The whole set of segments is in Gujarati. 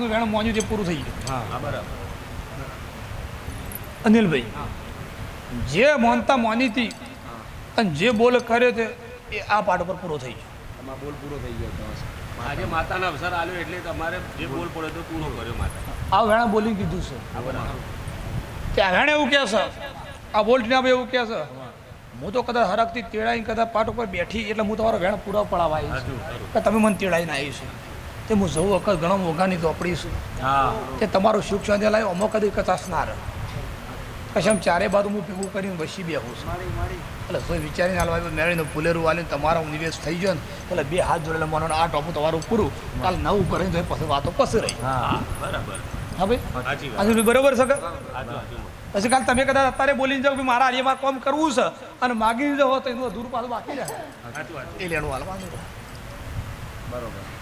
વખતનું વેણ મોંજું જે પૂરું થઈ ગયું. હા. બરાબર. અનિલભાઈ જે મોનતા મોની હતી અને જે બોલ કર્યો તે એ આ પાઠ પર પૂરો થઈ ગયો. તમારો બોલ પૂરો થઈ ગયો આજે માતાના અવસર આવ્યો એટલે તમારે જે બોલ પડ્યો તો પૂરો કર્યો માતા આ વેણા બોલી કીધું છે. આ વેણે એવું કહે છે? આ બોલ ટીના એવું કહે છે? હું. તો કદાચ હરકથી તેડાઈ કદાચ પાઠ ઉપર બેઠી એટલે હું તમારો વેણ પૂરો પડાવવા આવી છું. કે તમે મને તેડાઈને આવી છું. તે હું જવું વખત ઘણો મોઘાની ચોપડી છું. હા. તે તમારું સુખ શાંતિ લાવ્યો અમુક કદી કચાશ ના રહે. કશમ ચારે બાજુ હું ભેગું કરીને વસી બેહું છું. એટલે કોઈ વિચારીને હાલવા મેળવીને ફુલેરું વાલીને તમારો નિવેશ થઈ ગયો ને એટલે બે હાથ જોડેલા માનો આ ટોપું તમારું પૂરું. કાલ નવું કરીને તો પછી વાતો પછી રહી. હા બરાબર. હા ભાઈ? સાચી બરોબર છે પછી કાલ તમે કદાચ અત્યારે બોલીને જાઓ કે મારા હારીમાં કામ કરવું છે અને માગી જાઓ તો એનું અધૂરું પાછું બાકી રહે. એ લેણું હાલવાનું બરોબર.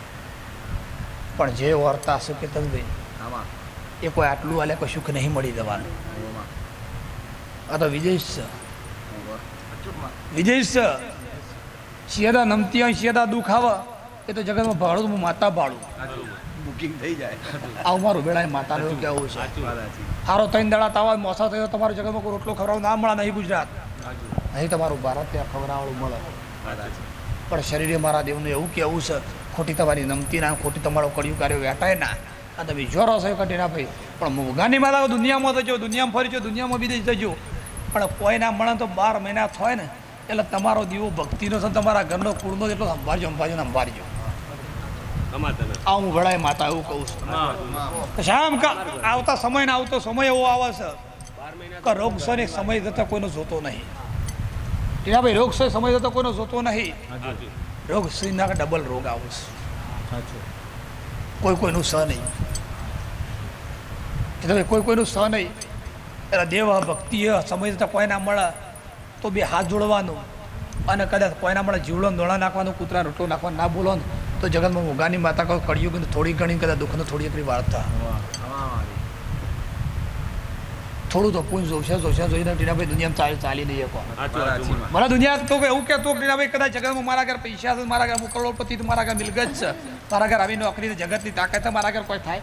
પણ જે વર્તા છે કે આમાં. એ કોઈ આટલું હાલે કોઈ સુખ નહીં મળી દેવાનું આ તો વિદેશ છે. વિદેશ છે. શિયાદા નમતી હોય શિયાદા દુઃખ આવે એ તો જગતમાં ભાડું હું માતા ભાડું. બુકિંગ થઈ જાય. આવું મારું બેળાએ માતાનું કહેવું છે. હારો ત્રણ દાડા તાવા મોસા થયો તમારું જગતમાં કોઈ રોટલો ખવડાવવા ના મળે નહીં ગુજરાત. અહીં તમારું ભારત ત્યાં ખવડાવવાનું મળે. પણ શરીરે મારા દેવનું એવું કહેવું છે ખોટી તમારી નમતી ના ખોટી તમારો કડિયું કાર્યો વેટાય ના. આ તમે જોરો છો કટી ના ભાઈ. પણ મોગાની માતા દુનિયામાં થજો દુનિયામાં ફરી દુનિયામાં વિદેશ જજો. પણ કોઈના મળે તો બાર મહિના થાય ને એટલે તમારો દીવો ભક્તિનો છે તમારા ઘરનો કુળનો એટલો સંભાળજો સંભાળજો ને સંભાળજો. આ હું ભળાય માતા એવું કહું છું. શામ આવતા સમય ને આવતો સમય એવો આવે છે કે રોગ છે ને સમય જતા કોઈનો જોતો નહીં. ટીનાભાઈ રોગ છે સમય જતા કોઈનો જોતો નહીં. રોગ ના ડબલ રોગ આવે છે. કોઈ કોઈનું સહ નહીં. એટલે કોઈ કોઈનું સહ નહીં. એટલે દેવ ભક્તિ સમય જતાં કોઈના મળે તો બે હાથ જોડવાનું. અને કદાચ કોઈના મળે જીવડો દોડા નાખવાનું કૂતરા રોટલો નાખવાનું ના બોલો તો જગતમાં મોગાની માતા કહો કળિયુગ થોડી ઘણી કદાચ દુઃખનો થોડી ઘણી વાર્તા થોડું તો પૂંજ જોશે જોશે જોઈને ટીનાભાઈ દુનિયામાં ચાલી ચાલી નહીં શકો સાચું દુનિયા તો એવું કહેતો કે ભાઈ કદાચ જગતમાં મારા ઘર પૈસા છે મારા ઘર હું કરોડપતિ છે, મારા ઘર મિલકત છે. મારા ઘર આવી નોકરી જગતની તાકાત મારા ઘર કોઈ થાય.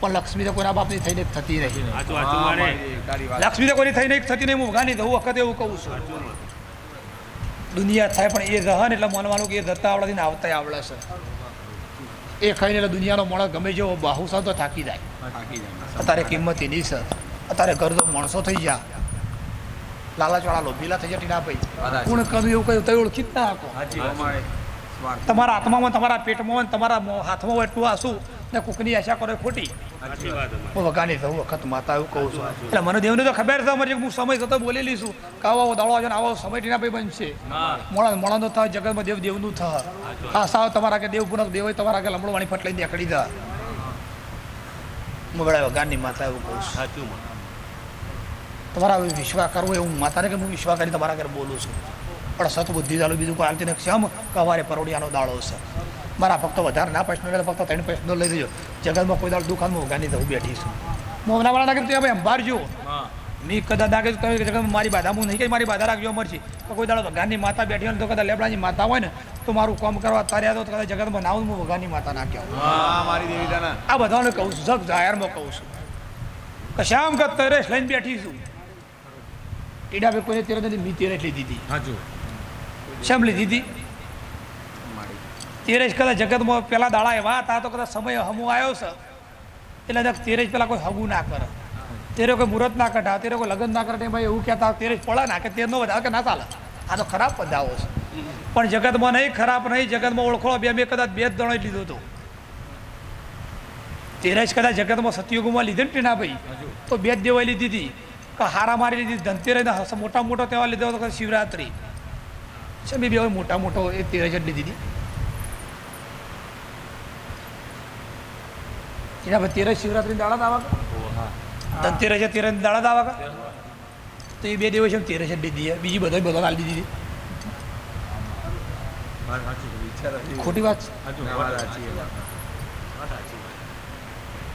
પણ લક્ષ્મી તો કોઈના બાપની થઈને થતી નહીં હા, મારે મારી લક્ષ્મી તો કોઈની થઈને થતી નહીં હું ગાની દઉં વખતે એવું કહું છું. દુનિયા થાય પણ એ રહન એટલે માનવાનું કે એ જતા આવડે ને આવતા આવડે છે. એ ખાઈને એટલે દુનિયાનો મોણસ ગમે જેવો બાહુસા તો થાકી જાય. થાકી જાય. અત્યારે કિંમત એની છે. અત્યારે ગરજો માણસો થઈ ગયા. લાલાચવાળા લોભીલા થઈ ગયા ટીના ભાઈ. કોણ કરું એવું કહ્યું તો ઓળખી જ ના સ્વાર્થ. તમારા આત્મામાં તમારા પેટમાં તમારા હાથમાં હોય એટલું આંસુ ને કુકની આશા કરો ખોટી. હું વગાની થવું વખત માતા એવું કહું છું. એટલે મને દેવને તો ખબર છે અમારી હું સમય થતો બોલેલી છું. કે આવો આવો દાડો આવશે આવો સમય ટીના ભાઈ બનશે. મોણા મોણાનો થાય જગતમાં દેવ દેવનું થાય હા સાવ તમારા કે દેવ પુનઃ દેવ હોય તમારા કે લમણો ફટ લઈને દેખડી દા હું. વગાની માતા એવું કહું છું. સાચું તમારા વિશ્વાસ કરવો એ હું માતાને કે હું વિશ્વાસ કરી તમારા ઘરે બોલું છું? પણ સતબુદ્ધિ ચાલુ બીજું કોઈ હાલતી નથી શમ કે પરોડિયાનો દાડો છે મારા ફક્ત વધારે ના પ્રશ્નો એટલે ફક્ત ત્રણ પ્રશ્નો લઈ લેજો. જગતમાં કોઈ દાડો દુકાનમાં ઉગાની હું બેઠી છું. મોહના વાળા નાગર ત્યાં ભાઈ અંબાર હા. મેં કદાચ નાગે કહ્યું કે મારી બાધા હું નહીં કે મારી બાધા રાખજો અમરજી તો કોઈ દાડો ભગવાનની માતા બેઠી હોય તો કદાચ લેબડાની માતા હોય ને તો મારું કામ કરવા તારે તો કદાચ જગતમાં ના હું ભગવાનની માતા મારી દેવીતાના આ બધાને કહું છું જગ જાહેરમાં કહું છું. કશામ કે તરેશ લઈને બેઠી છું. ટીડા ભાઈ કોઈને તેરે નથી મી તેરેશ લીધી હતી. હાજુ શેમ લીધી હતી? તેરેશ કદાચ જગતમાં પહેલાં દાડા એવા હતા તો કદાચ સમય હમો આવ્યો છે. એટલે કદાચ પહેલાં કોઈ હગું ના કરે. તેરે કોઈ મુહૂર્ત ના કઢા તેરે કોઈ લગ્ન ના કરે ભાઈ એવું કહેતા તેરેજ પડા ના કે તેરનો વધારે કે ના ચાલે. આ તો ખરાબ પધાવો છે. પણ જગતમાં નહીં ખરાબ નહીં જગતમાં ઓળખો બે મેં કદાચ બે જ દણો લીધો હતો. તેરેશ કદાચ જગતમાં સતયુગમાં લીધી ને ટીનાભાઈ તો બે જ દેવાઈ લીધી હતી. કે હારા મારી લીધી ધનતેરસ મોટા મોટો તહેવાર લીધો હતો કે શિવરાત્રિ. છે બે બે મોટા મોટો એ તેરસ જ લીધી હતી. એના પછી તેરસ શિવરાત્રી દાડા દાવા કા? ધનતેરસ છે તેરસ દાડા દાવા તો એ બે દિવસ એમ તેરસ જ લીધી બીજી બધા બધા હાલ દીધી. ખોટી વાત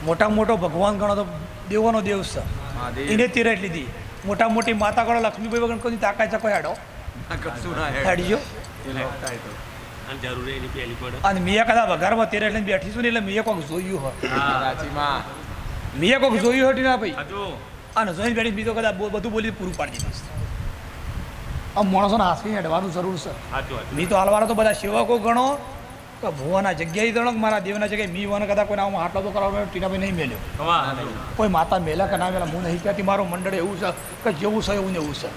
મોટા મોટો ભગવાન ગણો તો દેવોનો દેવ છે. હા. એને તેરસ લીધી. મોટા મોટી માતા ગણો લક્ષ્મીભાઈ વગર કોઈ તાકાત છે કોઈ હાડો. હાડીજો. અને મેં કદાચ વઘારમાં તેરે લઈને બેઠી છું ને એટલે મેં કોઈક જોયું હોય. મેં મીએ કોઈક જોયું હોય ના ભાઈ. અને જોઈને બેઠી બીજો કદા બધું બોલી પૂરું પાડી દીધું આમ માણસોને હાથવી હેડવાનું જરૂર છે. મી તો હાલવાળો તો બધા સેવકો ગણો કે ભુવાના જગ્યાએ દણો મારા દેવના જગ્યાએ મી વન કદાચ કોઈ આમાં આટલો તો કરવા ટીનાભાઈ નહીં મેલ્યો. કોઈ માતા મેલા કે ના મેલા હું નહીં કહેતી મારું મંડળ એવું છે કે જેવું છે એવું ને એવું છે.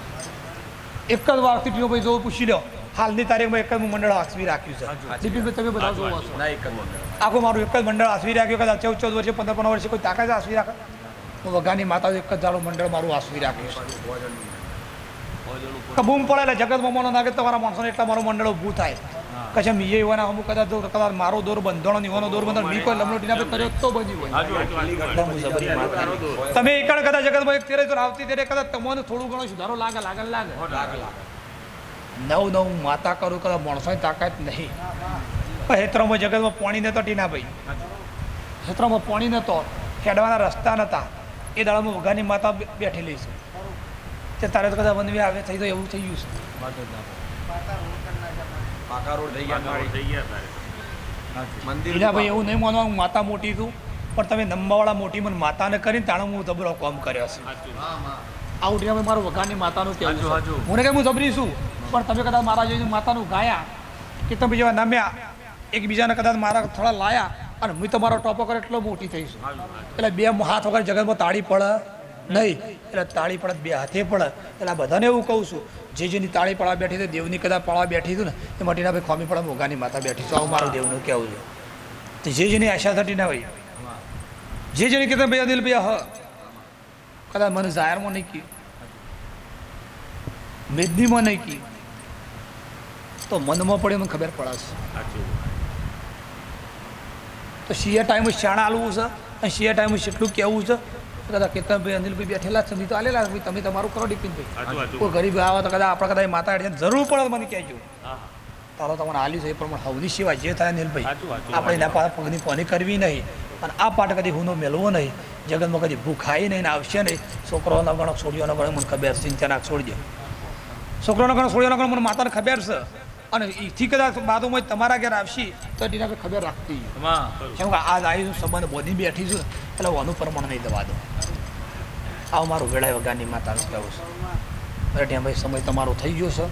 એક જ વારથી ટીનાભાઈ જો પૂછી લો હાલની તારીખમાં એક જ હું મંડળ આસવી રાખ્યું છે. દીપીભાઈ તમે બધા જોવો છો. આખું મારું એક જ મંડળ આસવી રાખ્યું કદાચ ચૌદ ચૌદ વર્ષે પંદર પંદર વર્ષે કોઈ તાકાત આસવી રાખે હું વઘાની માતા એક જ જાડું મંડળ મારું આસવી રાખ્યું છે. બૂમ પડે એટલે જગત મમાનો નાગે તમારા માણસોને એટલા મારું મંડળ ઊભું થાય. કશે મીએ એવાના અમુક કદાચ જો કદાચ મારો દોર બંધણો, નિવાનો દોર બંધણ મી કોઈ લમણો ટીના કર્યો તો બની હોય. તમે એકણ કદાચ જગતમાં એક તેરે તો આવતી ત્યારે કદાચ તમને થોડું ઘણો સુધારો લાગે લાગે ને લાગે. નવ નવ માતા કરું કદાચ માણસોની તાકાત નહીં. હેત્રમાં જગતમાં પાણી નતો ટીનાભાઈ. હેત્રમાં પાણી નતો, ખેડવાના રસ્તા નતા. એ દાડામાં વઘાની માતા બેઠેલી છે. તે તારે તો કદાચ વનવી આવે, થઈ તો એવું થઈ ગયું છે. પાકા રોડ થઈ ગયા થઈ ગયા મંદિર ટીનાભાઈ એવું નહીં માનવા હું માતા મોટી છું પણ તમે નંબાવાળા મોટી મને માતાને કરીને તાણે હું જબરો કોમ કર્યો છે. આવું ટીનાભાઈ મારું વઘાની માતાનું હાચું. છે. મને કહે હું જબરી છું પણ તમે કદાચ મારા જેવી માતાનું ગાયા કે તમે જેવા નમ્યા એકબીજાને કદાચ મારા થોડા લાયા અને હું તમારો ટોપો કરે એટલો મોટી થઈશું. એટલે બે હાથ વગર જગતમાં તાળી પડે. નહીં એટલે તાળી પડત બે હાથે પડે એટલે આ બધાને એવું કહું છું જે જેની તાળી પડવા બેઠી હતી દેવની કદાચ પડવા બેઠી હતું ને એ મટીના ભાઈ ખોમી પડે મોગાની માતા બેઠી. છું આવું મારું દેવનું કહેવું છે. તો જે જેની આશા થતી ના ભાઈ જે જેની કહેતા ભાઈ અનિલ ભાઈ હ. કદાચ મને જાહેરમાં નહીં કહ્યું મેદનીમાં નહીં કી તો મનમાં પડે મને ખબર પડાશે તો શિયા ટાઈમ શાણા આલવું છે અને શિયા ટાઈમ કેટલું કહેવું છે કદાચ કેતનભાઈ અનિલભાઈ બેઠેલા છે. નહીં તો આલેલા ભાઈ તમે તમારું કરો ડિપિનભાઈ કોઈ ગરીબ આવા તો કદાચ આપણે કદાચ માતા હેઠળ જરૂર પડે મને કહેજો. તારો તમને આલ્યું છે. એ પ્રમાણે હવની સિવાય જે થાય અનિલભાઈ આપણે એના પાસે પગની પોની કરવી નહીં. અને આ પાઠ કદી હુનો મેળવો નહીં. જગતમાં કદી ભૂખાઈ નહીં આવશે નહીં. છોકરાઓનો ગણો છોડીઓનો ગણો મને ખબર છે. ચિંતા નાખ છોડજો. છોકરાનો ગણો છોડીઓનો ગણો મને માતાને ખબર છે. અને એથી કદાચ બાદુમાં તમારા ઘેર આવશી તો એના કોઈ ખબર રાખતી. કેમ કે આજ આવી સંબંધ બોધી બેઠી છું એટલે હું આનું પ્રમાણ નહીં દવા દઉં. આવું મારું વેળાય વગાની માતાનું કહેવું છે. અરે ભાઈ સમય તમારો થઈ ગયો છે.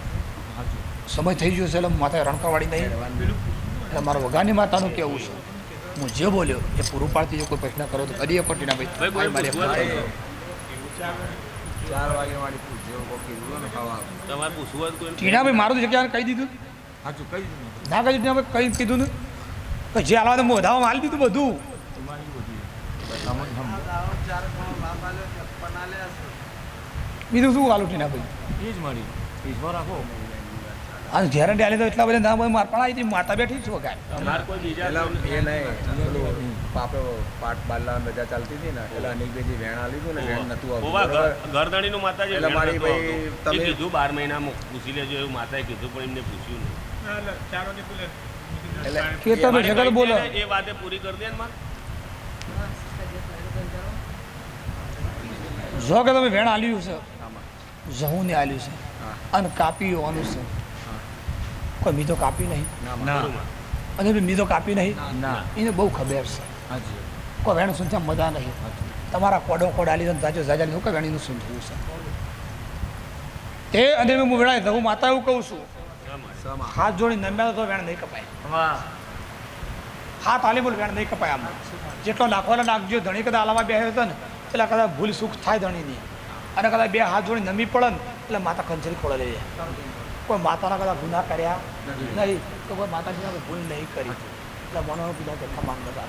સમય થઈ ગયો છે એટલે માતા રણકાવાળી નહીં. એટલે મારું વગાની માતાનું કેવું છે. હું જે બોલ્યો એ પૂરું પાડતી જો કોઈ પ્રશ્ન કરો તો કરીએ પટીના ભાઈ. ચાર વાગે પૂછ્યો કોક કીધું ને ખાવા તમારે પૂછવું હોય કોઈ ટીનાભાઈ મારું તો જગ્યાએ કહી દીધું? સાચું કહી દીધું ના કહી દીધું કઈ કીધું ને? કે જે હાલવા તો મોઢામાં હાલી દીધું બધું. બીજું શું હાલું ટીનાભાઈ એ જ મળી ઈશ્વર રાખો અને ગેરંટી આલી તો એટલા બધા ના માર પણ આવી માતા બેઠી છું પાટ બારલા રજા ચાલતી હતી ને એટલે અનિલભાઈજી વેણ આલી હતું ને વેણ નતું આવતું ઓવા બરોબર? માતા એટલે મારી ભાઈ તમે- કીધું બાર મહિનામાં પૂછી લેજો એવું માતાએ કીધું પણ એમને પૂછ્યું નહીં. એટલે કે તમે જગત બોલો. એ વાતે પૂરી કરી દે ને માં જો કે તમે વેણ આલ્યું છે આમાં. જહું ને આલ્યું છે અને કાપી હોવાનું છે. કોઈ મીધો કાપી નહીં. ના. અને મીધો કાપી નહીં ના એને બહુ ખબર છે. હાજી. કોઈ સુન ત્યાં મજા નહીં. તમારા કોડો કોડ લીધો જાજો જાજા લીધું કે વેણીનું થયું છે તે અને હું વેળાય હું માતા એવું કહું છું. હાથ જોડી નમ્યા તો વેણ નહીં કપાય. હાથ આલી બોલ વેણ નહીં કપાય આમ. જેટલો નાખવાના નાખજો ધણી કદાચ આલામાં બે હતો ને એટલે કદાચ ભૂલ સુખ થાય ધણીની. અને કદાચ બે હાથ જોડી નમી પડે ને એટલે માતા ખંજરી ખોળે લઈ જાય કોઈ માતાના કદાચ ગુના કર્યા નહીં તો કોઈ માતાજી કોઈ ભૂલ નહીં કરી. એટલે મનો પીડા કે ખમાન બધા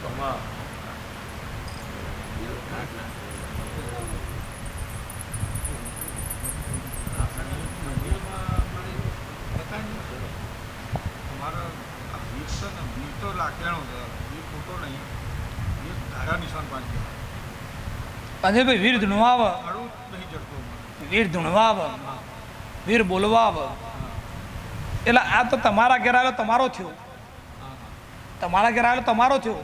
તમારા આ વીજ છે ને તો નિશાન પાડી દેવાય અને ભાઈ વીર ધૂણવાવ વીર ધૂણવાવ. વીર બોલવાવ. એટલે આ તો તમારા ઘેર આવેલો તમારો થયો. તમારા ઘેર આવેલો તમારો થયો.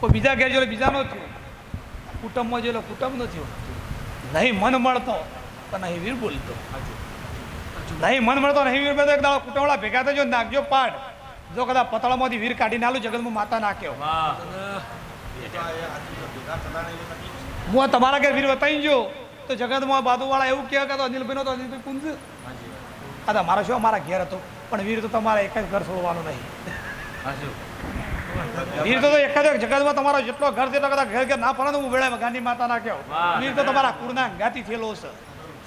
કોઈ બીજા ઘેર જેલો બીજાનો થયો. કુટુંબમાં જોયેલો કુટુંબનો થયો. નહીં મન મળતો તો નહીં વીર બોલતો. નહીં મન મળતો નહીં વીર બોલતો, એક દાડો કુટુંબવાળા ભેગા થજો નાખજો પાઠ જો કદાચ પતળામાંથી વીર કાઢી નાલું જગતમાં માતા નાખ્યો હું તમારા ઘેર વીર બતાવી જો, તો જગતમાં બાજુવાળા એવું કહેવાય કે અનિલભાઈનો તો અનિલભાઈ કુંજ. આ તો મારા શું મારા ઘેર હતો. પણ વીર તો તમારા એક જ ઘર છોડવાનું નહીં. વીર તો એક જ જગતમાં તમારો જેટલો ઘર છે કદાચ ઘર ઘર ના પડે હું વેળા ગાંધી માતા ના વાહ. વીર તો તમારા કુળના ગાતી થયેલો છે.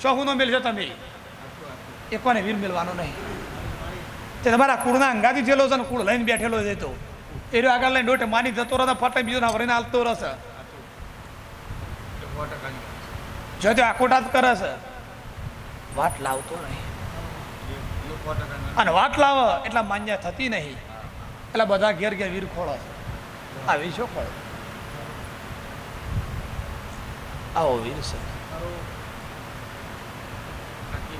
શોહુનો મેળશો તમે? એ કોને વીર મેળવાનો નહીં. તે તમારા કુળના અંગાથી થયેલો છે ને કુળ લઈને બેઠેલો છે તો. એ આગળ લઈને ડોટે માની જતો રહે ફટે બીજો ના વરીને હાલતો રહેશે જો તે આકોટાત કરે છે. વાત લાવતો નહીં. અને વાત લાવે એટલે માન્ય થતી નહીં. એટલે બધા ઘેર ઘેર વીર ખોળો છે. આ વીર શું ખોળો આવો વીર છે. બાકી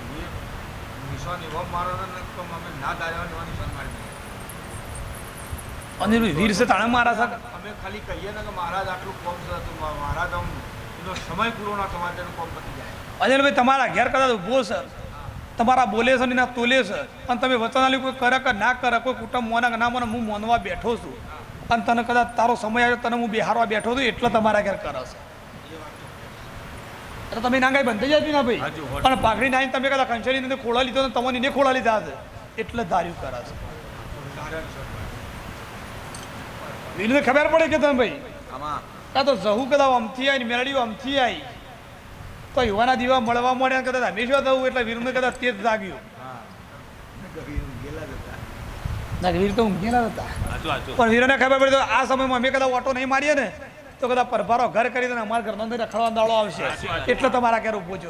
વીર છે તાણે મારા છે અમે ખાલી કહીએ ને કે મહારાજ આટલું કોમ છે તો મહારાજ આમ એનો સમય પૂરો ના થવા તેનું કોમ પતી જાય. અનિલભાઈ તમારા ઘેર કદાચ ઊભો છે. તમારા બોલે છે ને તોલે છે. અને તમે વચન આલી કોઈ કરે કે ના કરે કોઈ કુટુંબ મોના કે ના મને હું મોનવા બેઠો છું. અને તને કદાચ તારો સમય આવ્યો તને હું બિહારવા બેઠો છું એટલે તમારા ઘેર કરે છે. એટલે તમે નાંગાઈ બંધ થઈ જતી ના ભાઈ. પણ પાઘડી નાઈને તમે કદાચ કંચરી નથી ખોળા લીધો ને તમને એને ખોળા લીધા છે. એટલે ધાર્યું કરે છે. ખબર પડે કે તમે ભાઈ? કાં તો જહુ કદાચ અમથી આવી ને મેળડીઓ અમથી આવી તો યુવાના દીવા મળવા મળ્યા કદાચ હંમેશા થવું એટલે વીરને કદાચ તેજ જાગ્યું. ના વીર તો ઊંઘેલા હતા. હાચું, હાચું. પણ વીરોને ખબર પડી તો આ સમયમાં અમે કદાચ ઓટો નહીં મારીએ ને તો કદાચ પરભારો ઘર કરી દે અમારા ઘરનો અંદર રખડવા દાડો આવશે. એટલે તમારા ઘેર ઊભો છે.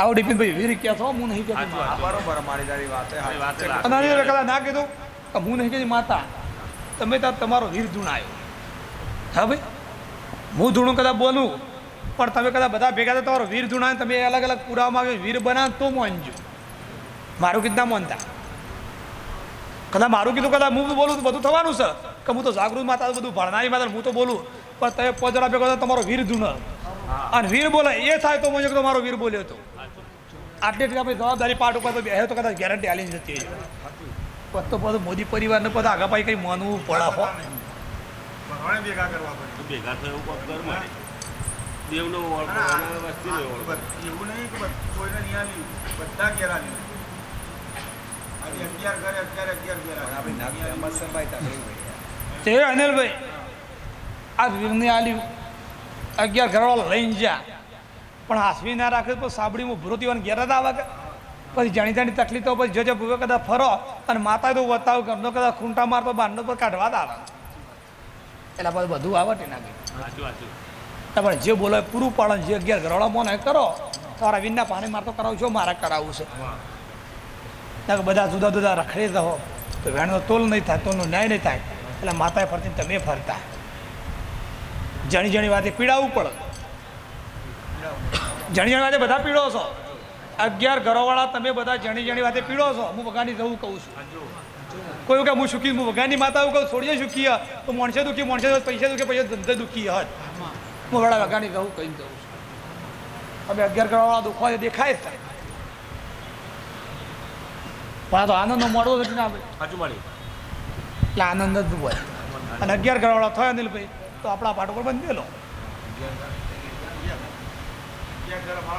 આવો ડિપિનભાઈ વીર ક્યાં છો? હું નહીં કહેતો. બરોબર અમારી વાતે ના કીધું કે હું નહીં કહેતી માતા. તમે ત્યાં તમારો વીર ધૂણાયો. હા ભાઈ? હું ધૂણું કદાચ બોલું, પણ તમે કદાચ બધા ભેગા થાય તમારો વીર ધૂણાય તમે અલગ અલગ પુરાવામાં આવ્યો, વીર બનાવ તો મોનજો મારું કીધું ના મોનતા. કદાચ મારું કીધું, કદાચ હું બોલું તો બધું થવાનું છે. કે હું તો જાગૃત માતા બધું ભણનારી માતા હું તો બોલું. પણ તમે પોજરા ભેગો તમારો વીર ધૂણ. અને વીર બોલે, એ થાય તો મને મારો વીર બોલ્યો હતો આટલી આપણે જવાબદારી પાર્ટ ઉપર તો બેહે તો કદાચ ગેરંટી આલી જતી પછી તો બધું મોદી પરિવારને પાછી કંઈ માનવું પડે હો. ભેગા કરવા પડે. ભેગા થયો એવું મારે. દેવનો ઓળખો, અને આ- અને વસ્તીનો આ ઓળખો. બધ- એવું નહીં કે કોઈને નહીં બધા ઘેર ઘરે ઘેર ભાઈ તે અનિલભાઈ આ વીરને આલ્યું અગિયાર ઘરવાળા લઈને જ્યાં પણ હાસવી ના રાખે તો સાબડીમાં ભૂરો દીવાની ઘેર જ આવે કે પછી જાણી જાણી તકલીફો પછી જોજે ભૂવે કદાચ ફરો અને માતા તો બતાવ ઘરનો કદાચ ખૂંટા મારતો બાંધો પર કાઢવા જ આવે. એટલે પછી બધું આવટ તે નાખી. તમારે જે બોલો એ પૂરું પાડો જે અગિયાર ઘરવાળા મોને કરો તમારા વિનના પાણી મારતો કરાવું છો મારે કરાવવું છે. ત્યાં બધા જુદા જુદા રખડે રહો. તો વેણનો તોલ નહીં થાય તોલનો ન્યાય નહીં થાય. એટલે માતાએ ફરતી તમે ફરતા. જણી જણી વાતે પીડાવવું પડે. જણી જણી વાતે બધા પીડો છો. અગિયાર ઘરોવાળા તમે બધા જણી જણી વાતે પીડો છો. હું વગાની જવું કહું છું. કોઈ કે હું સુખી હું વગાની માતા કહું છોડીએ સુખી તો મોણસે દુખી મોણસે પૈસા દુખી પૈસા ધંધે દુખી હત હું વડા વગાની જવું કહીને દઉં છું. હવે અગિયાર ઘરોવાળા દુખવા દેખાય જ થાય પણ આ તો આનંદનો મોડો નથી ના ભાઈ એટલે આનંદ જ હોય. અને અગિયાર ઘરવાળા થયો અનિલભાઈ તો આપણા પાટ ઉપર બંધેલો અગિયાર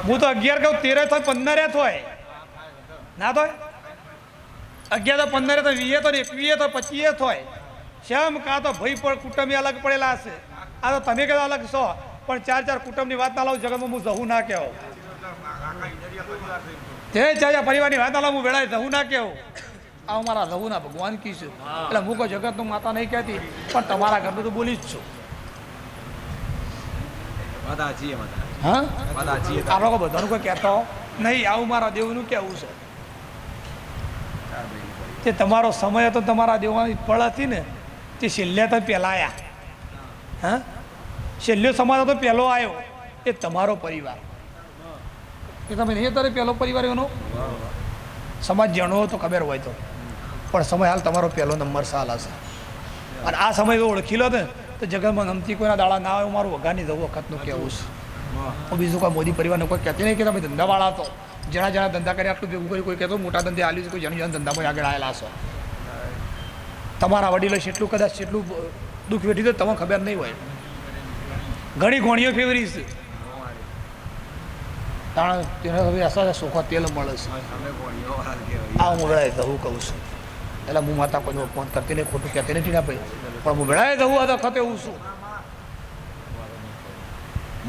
હું તો અગિયાર કહું તેરે થાય પંદરે થાય. ના થાય? અગિયાર તો પંદરે તો વીએ તો એકવીએ તો પચીએ થાય. શેમ? કાં તો ભાઈ પણ કુટુંબી અલગ પડેલા હશે. આ તો તમે કદાચ અલગ છો, પણ ચાર ચાર કુટુંબની વાત ના લાવું, જગતમાં હું જવું ના કહેવું. તે ચાર પરિવારની વાત ના લાવું, હું વેળાએ જવું ના કહેવું. આ હું મારા ના ભગવાન કીશું એટલે હું કોઈ જગતનું માતા નહીં કહેતી, પણ તમારા ઘરનું તો બોલી જ છું. વાત સાચી છે માતા. હા? આ લોકો બધાનું કોઈ કહેતો નહીં આવું મારા દેવનું કહેવું છે. તે તમારો સમય હતો તમારા દેવાની પળ હતી ને તે છેલ્લે તો પહેલાં આવ્યા હા. છેલ્લો સમાજ હતો પહેલો આવ્યો એ તમારો પરિવાર. એ તમે નહીં અત્યારે પહેલો પરિવાર એનો? સમાજ જાણવો તો ખબર હોય તો. પણ સમય હાલ તમારો પહેલો નંબર સાલ હશે. અને આ સમય ઓળખી લો ને તો જગતમાં નમતી કોઈના દાડા ના આવે મારું વઘાની જવું વખતનું કહેવું છે. હું બીજું કોઈ મોદી પરિવારને કોઈ કહેતી નહીં કે તમે ધંધાવાળા તો જણા જણા ધંધા કરી આટલું ભેગું કરી કોઈ કહેતો મોટા ધંધે આલ્યું છે, કોઈ જણ જણ ધંધામાં આગળ આવેલા છો. તમારા વડીલો જેટલું કદાચ જેટલું દુઃખ વેઠી તો તમને ખબર નહીં હોય. ઘણી ગોણીઓ ફેવરી છે. તાણ તેને હવે અસર સોખા તેલ મળે છે. આ હું વેળાએ દહું કહું છું. એટલે હું માતા કોઈ ફોન કરતી નહીં, ખોટું કહેતી નથી ના ભાઈ. પણ હું વેળાએ દહું આ વખતે હું છું.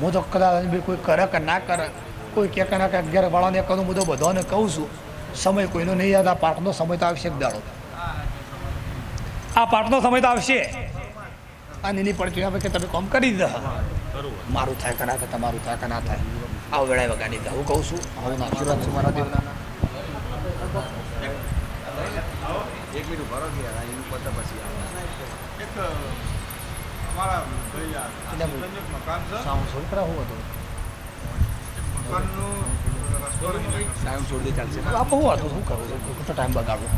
હું તો કદાચ કોઈ કરે કે ના કરે, કોઈ કે ના કે અગિયાર વાળાને કરું હું બધાને કહું છું. સમય કોઈનો નહીં યાદ, આ પાઠનો સમય તો આવશે જ દાડો. આ પાઠનો સમય તો આવશે. આ નીની પડતી આવે કે તમે કામ કરી દીધા. મારું થાય કે ના થાય, તમારું થાય કે ના થાય. આ વેળાએ વગાડી દે હું કહું છું હું આશીર્વાદ છું, મારા દેવના એક મિનિટ ભરો ગયા એનું પછી એક અમારા ભાઈ આ મકાન છે. છોકરા હું હતું? મકાનનું ટાઈમ છોડી દે ચાલશે? આ બહુ હતું શું કરું છું? ટાઈમ બગાડવો